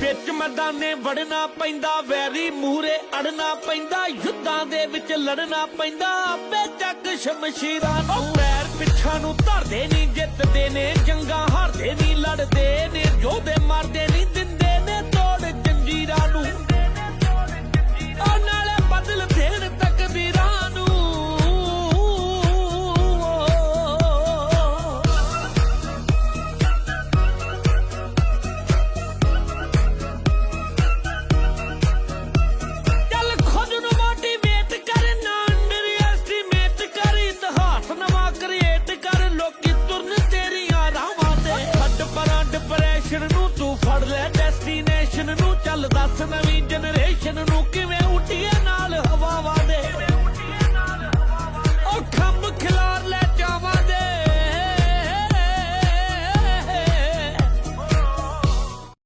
ਵਿੱਚ ਮੈਦਾਨੇ ਵੜਨਾ ਪੈਂਦਾ, ਵੈਰੀ ਮੂਰੇ ਅੜਨਾ ਪੈਂਦਾ, ਯੁੱਧਾਂ ਦੇ ਵਿੱਚ ਲੜਨਾ ਪੈਂਦਾ। ਆਪੇ ਚੱਕ ਸ਼ਮਸ਼ੀਰਾਂ ਨੂੰ, ਪੈਰ ਪਿੱਛਾ ਨੂੰ ਧਰਦੇ ਨਹੀਂ ਜਿੱਤਦੇ ਨੇ, ਜੰਗਾਂ ਹਾਰਦੇ ਨਹੀਂ ਲੜਦੇ ਡਿਪਰੈਸ਼ਨ ਨੂੰ ਤੂੰ ਫੜ ਲੈ ਡੈਸਟੀਨੇਸ਼ਨ ਨੂੰ ਚੱਲ ਦੱਸ ਨਵੀਂ ਜਨਰੇਸ਼ਨ ਨੂੰ ਕਿਵੇਂ ਉੱਠੀਏ?